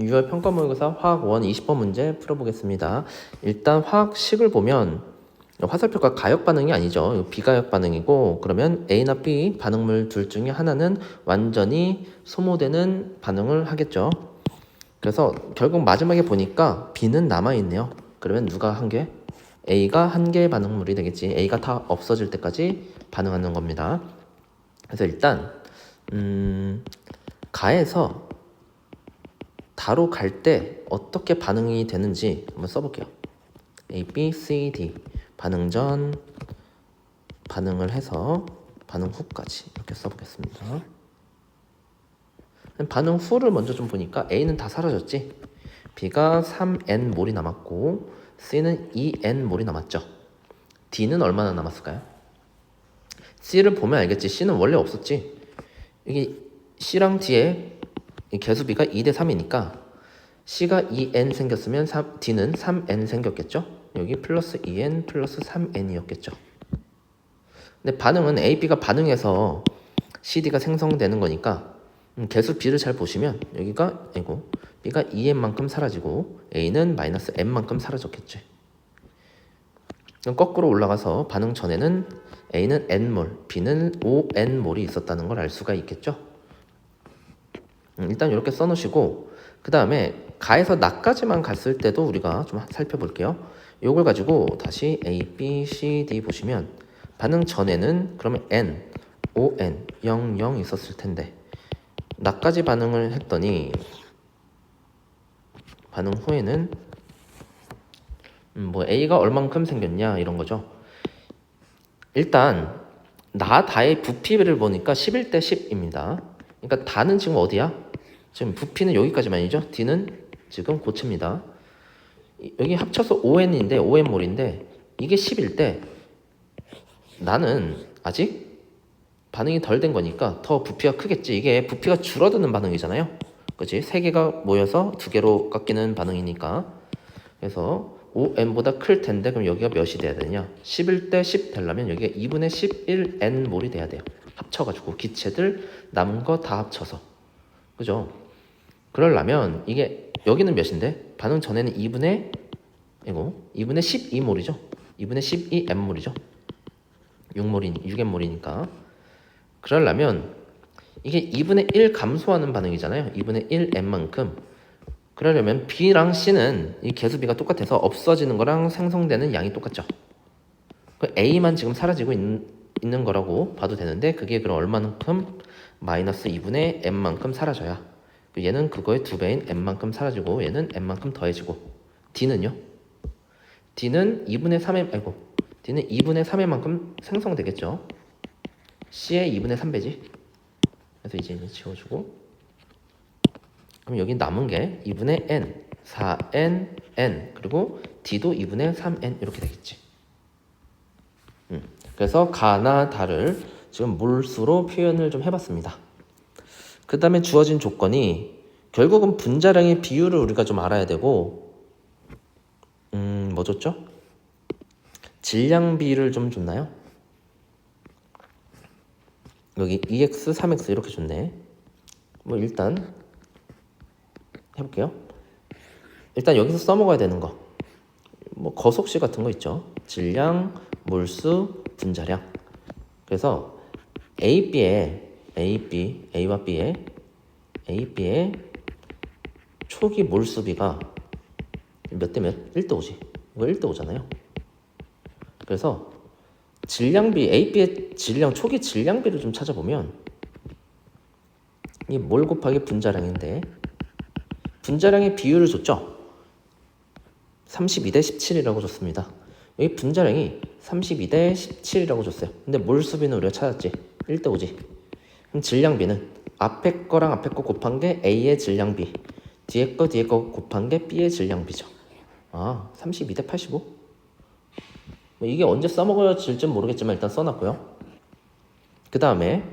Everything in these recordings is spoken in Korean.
6월 평가 모의고사 화학 1 20번 문제 풀어보겠습니다. 일단 화학식을 보면 화살표가 가역 반응이 아니죠. 비가역 반응이고 그러면 A나 B 반응물 둘 중에 하나는 완전히 소모되는 반응을 하겠죠. 그래서 결국 마지막에 보니까 B는 남아 있네요. 그러면 누가 한 개? A가 한 개의 반응물이 되겠지. A가 다 없어질 때까지 반응하는 겁니다. 그래서 일단 음, 가에서 다로 갈 때 어떻게 반응이 되는지 한번 써볼게요. A, B, C, D 반응 전 반응을 해서 반응 후까지 이렇게 써보겠습니다. 반응 후를 먼저 좀 보니까 A는 다 사라졌지. B가 3N 몰이 남았고 C는 2N 몰이 남았죠. D는 얼마나 남았을까요? C를 보면 알겠지. C는 원래 없었지. 여기 C랑 D에 이 개수비가 2대 3이니까 C가 2n 생겼으면 3, D는 3n 생겼겠죠? 여기 플러스 2n 플러스 3n이었겠죠. 근데 반응은 A, B가 반응해서 CD가 생성되는 거니까 음, 개수 B를 잘 보시면 여기가 아이고 B가 2n만큼 사라지고 A는 마이너스 n만큼 사라졌겠지. 그럼 거꾸로 올라가서 반응 전에는 A는 n몰, B는 5n몰이 있었다는 걸 알 수가 있겠죠. 음, 일단 이렇게 써놓으시고 그 다음에 가에서 나까지만 갔을 때도 우리가 좀 살펴볼게요. 이걸 가지고 다시 A, B, C, D 보시면 반응 전에는 그러면 N, O, N, 0, 0 있었을 텐데 나까지 반응을 했더니 반응 후에는 음, 뭐 A가 얼만큼 생겼냐 이런 거죠. 일단 나 다의 부피를 보니까 11대 10입니다. 그러니까 다는 지금 어디야? 지금 부피는 여기까지만이죠. D는 지금 고체입니다. 여기 합쳐서 5n인데 5n몰인데 이게 10일 때 나는 아직 반응이 덜 된 거니까 더 부피가 크겠지. 이게 부피가 줄어드는 반응이잖아요. 그지? 세 개가 모여서 두 개로 깎이는 반응이니까. 그래서 5n보다 클 텐데 그럼 여기가 몇이 돼야 되냐? 11대 10 되려면 여기가 2분의 11n 몰이 돼야 돼요. 합쳐가지고 기체들 남은 거 다 합쳐서. 그죠? 그러려면 이게 여기는 몇인데? 반응 전에는 2분의 이거 2분의 12몰이죠. 2분의 12m몰이죠. 6몰이 6n몰이니까. 그러려면 이게 2분의 1 감소하는 반응이잖아요. 2분의 1m만큼. 그러려면 B랑 C는 이 개수비가 똑같아서 없어지는 거랑 생성되는 양이 똑같죠. 그 A만 지금 사라지고 있는, 있는 거라고 봐도 되는데 그게 그럼 얼마만큼 마이너스 2분의 m만큼 사라져야 얘는 그거의 두 배인 m만큼 사라지고 얘는 m만큼 더해지고 d는요? d는 2분의 3의 아이고 d는 2분의 3의 만큼 생성되겠죠. c의 2분의 3배지. 그래서 이제 이제 지워주고 그럼 여기 남은 게 2분의 n, 4n, n 그리고 d도 2분의 3n 이렇게 되겠지. 음, 그래서 가나 다를 지금 몰수로 표현을 좀 해봤습니다. 그 다음에 주어진 조건이 결국은 분자량의 비율을 우리가 좀 알아야 되고 음, 뭐 줬죠? 질량비를 좀 줬나요? 여기 2x, 3x 이렇게 줬네. 뭐 일단 해볼게요. 일단 여기서 써먹어야 되는 거. 뭐 거속시 같은 거 있죠. 질량, 몰수, 분자량. 그래서 A, B에 A, B, A와 B의 A, B의 초기 몰수비가 몇 대 몇? 1대 5지. 이거 1대 5잖아요. 그래서 질량비, A, B의 질량, 초기 질량비를 좀 찾아보면 이 몰 곱하기 분자량인데 분자량의 비율을 줬죠. 32대 17이라고 줬습니다. 여기 분자량이 32대 17이라고 줬어요. 근데 몰수비는 우리가 찾았지. 1대 5지. 그럼 질량비는 앞에 거랑 앞에 거 곱한 게 A의 질량비, 뒤에 거 뒤에 거 곱한 게 B의 질량비죠. 아, 32대 85? 뭐 이게 언제 써먹어질지 모르겠지만 일단 써놨고요. 그 다음에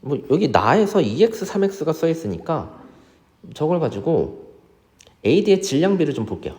뭐 여기 나에서 2x, 3x가 써 있으니까 저걸 가지고 A, D의 질량비를 좀 볼게요.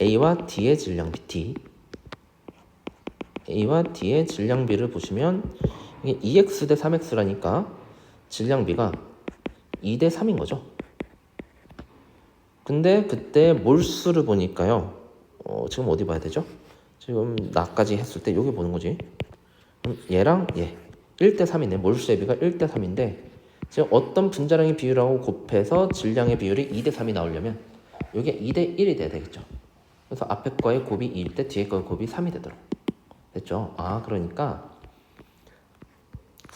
A와 D의 질량비 D A와 D의 질량비를 보시면 이게 2x 대 3x라니까 질량비가 2 대 3인 거죠. 근데 그때 몰수를 보니까요. 어, 지금 어디 봐야 되죠? 지금 나까지 했을 때 여기 보는 거지. 얘랑 얘 1 대 3이네. 몰수 대비가 1 대 3인데 지금 어떤 분자량의 비율하고 곱해서 질량의 비율이 2 대 3이 나오려면 이게 2 대 1이 돼야 되겠죠. 그래서 앞에 거의 곱이 2일 때 뒤에 거의 곱이 3이 되도록 됐죠. 아 그러니까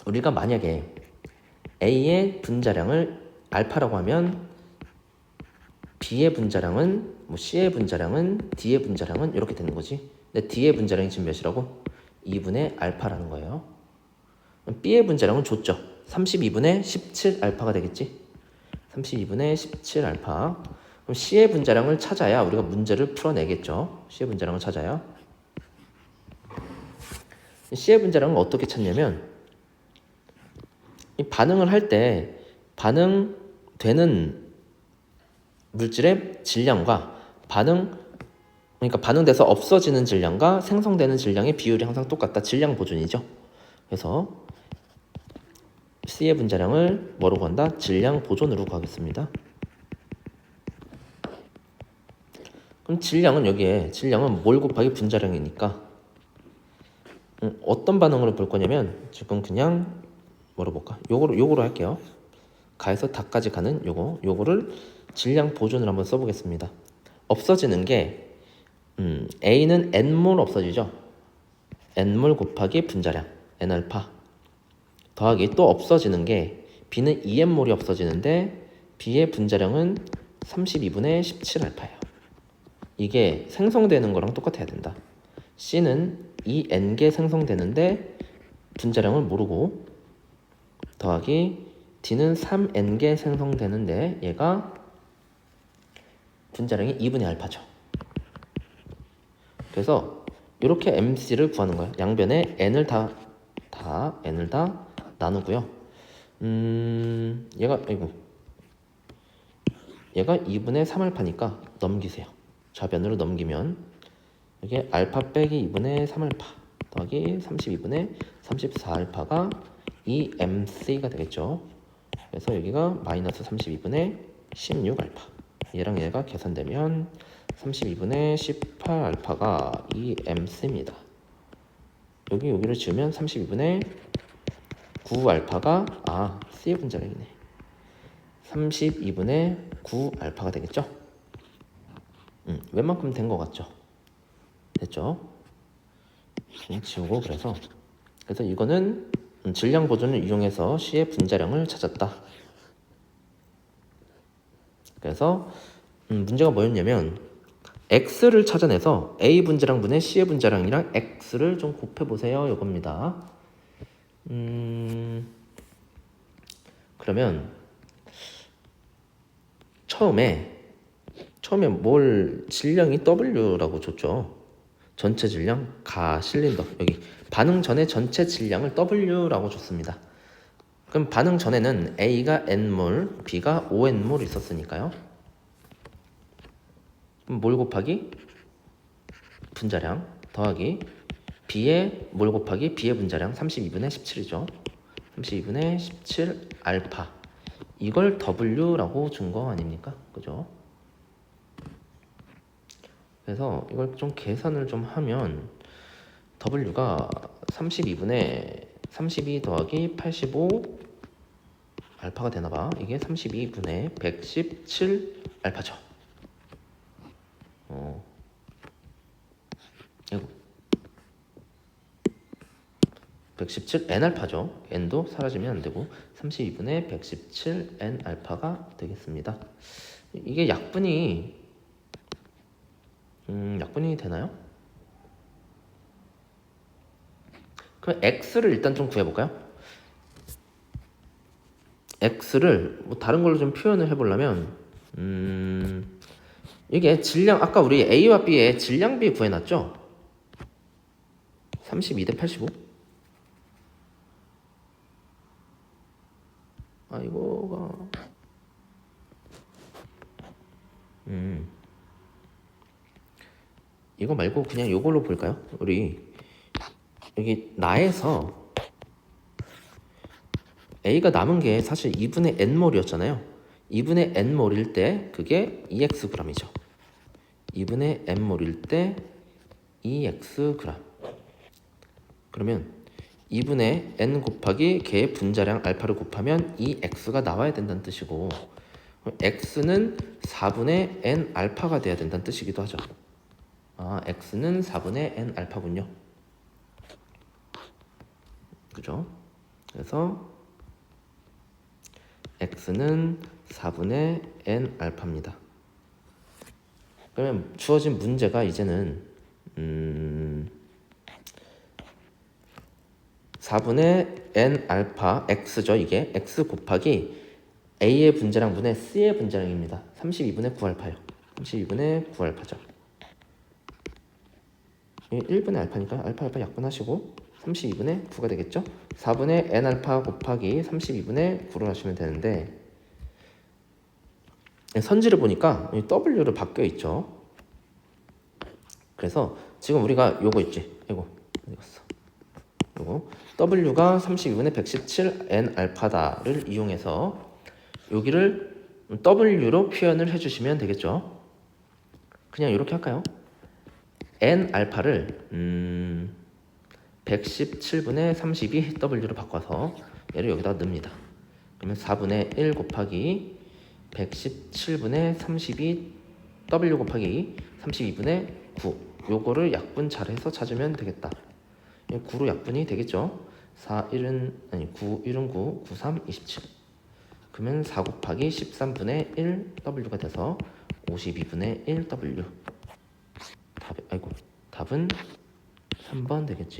우리가 만약에 A의 분자량을 알파라고 하면 B의 분자량은 뭐 C의 분자량은 D의 분자량은 이렇게 되는 거지. 근데 D의 분자량이 지금 몇이라고? 2분의 알파라는 거예요. B의 분자량은 줬죠. 32분의 17 알파가 되겠지. 32분의 17 알파. 그럼 C의 분자량을 찾아야 우리가 문제를 풀어내겠죠. C의 분자량을 찾아야. C의 분자량은 어떻게 찾냐면 이 반응을 할 때 반응되는 물질의 질량과 반응 그러니까 반응돼서 없어지는 질량과 생성되는 질량의 비율이 항상 똑같다. 질량 보존이죠. 그래서 C의 분자량을 뭐로 구한다? 질량 보존으로 구하겠습니다. 그럼 질량은 여기에 질량은 몰 곱하기 분자량이니까 음, 어떤 반응으로 볼 거냐면 지금 그냥 뭐로 볼까? 요거로 요거로 할게요. 가에서 닭까지 가는 요거 요거를 질량 보존을 한번 써보겠습니다. 없어지는 게 음, A는 n몰 없어지죠. n몰 곱하기 분자량 n알파 더하기 또 없어지는 게 B는 2n몰이 없어지는데 B의 분자량은 32분의 17알파예요. 이게 생성되는 거랑 똑같아야 된다. C는 2n개 생성되는데 분자량을 모르고 더하기 D는 3n개 생성되는데 얘가 분자량이 2분의 알파죠. 그래서 이렇게 MC를 구하는 거예요. 양변에 n을 다, 다 n을 다 나누고요. 음, 얘가 아이고 얘가 2분의 3알파니까 넘기세요. 좌변으로 넘기면 이게 알파 빼기 2분의 3알파 더하기 32분의 34알파가 2mc가 되겠죠. 그래서 여기가 마이너스 32분의 16알파 얘랑 얘가 계산되면 32분의 18알파가 2mc입니다. 여기 여기를 지우면 32분의 9알파가 아 C의 분자량이네. 32분의 9알파가 되겠죠? 음, 웬만큼 된 것 같죠? 됐죠? 그냥 지우고 그래서 그래서 이거는 음, 질량 보존을 이용해서 C의 분자량을 찾았다. 그래서 음, 문제가 뭐였냐면 x를 찾아내서 a 분자량 분의 c의 분자량이랑 x를 좀 곱해 보세요. 이겁니다. 음, 그러면 처음에 처음에 뭘 질량이 W라고 줬죠. 전체 질량 가 실린더 여기 반응 전에 전체 질량을 W라고 줬습니다. 그럼 반응 전에는 A가 N몰, B가 5N몰 있었으니까요. 몰 곱하기 분자량 더하기 B의 몰 곱하기 B의 분자량 32분의 17이죠. 32분의 17 알파 이걸 W라고 준 거 아닙니까? 그죠? 그래서 이걸 좀 계산을 좀 하면 W가 32분의 32 더하기 85 알파가 되나봐. 이게 32분의 117 알파죠. 어. 이거 117 n 알파죠. n도 사라지면 안 되고 32분의 117 n 알파가 되겠습니다. 이게 약분이 음, 약분이 되나요? 그럼 x를 일단 좀 구해볼까요? x를 뭐 다른 걸로 좀 표현을 해보려면 음, 이게 질량 아까 우리 a와 b의 질량비 구해놨죠? 32 대 85. 아 이거가 음 이거 말고 그냥 이걸로 볼까요? 우리 여기 나에서 A가 남은 게 사실 2분의 N몰이었잖아요. 2분의 n몰일 때 그게 2xg이죠. 2분의 n몰일 때 2xg. 그러면 2분의 n 곱하기 걔의 분자량 알파를 곱하면 2x가 나와야 된다는 뜻이고 x는 4분의 n 알파가 돼야 된다는 뜻이기도 하죠. 아, x는 4분의 n 알파군요. 그죠? 그래서 x는 4분의 n 알파입니다. 그러면 주어진 문제가 이제는 음 4분의 n 알파 x죠 이게 x 곱하기 a의 분자량 분의 c의 분자량입니다. 32분의 9 알파요. 32분의 9 알파죠. 1분의 알파니까 알파 알파 약분하시고 32분의 9가 되겠죠? 4분의 n 알파 곱하기 32분의 9를 하시면 되는데 선지를 보니까 이 w를 바뀌어 있죠. 그래서 지금 우리가 요거 있지? 이거? 요거 w가 32분의 117 n 알파다를 이용해서 여기를 w로 표현을 해주시면 되겠죠. 그냥 이렇게 할까요? N 알파를 음 117분의 32 w로 바꿔서 얘를 여기다 넣습니다. 그러면 4분의 1 곱하기 117분의 32 w 곱하기 32분의 9 요거를 약분 잘해서 찾으면 되겠다. 9로 약분이 되겠죠. 4 1은 아니 9 1은 9 9 3 27 그러면 4 곱하기 13분의 1 w가 돼서 52분의 1 w 답 아이고 답은 3번 되겠지.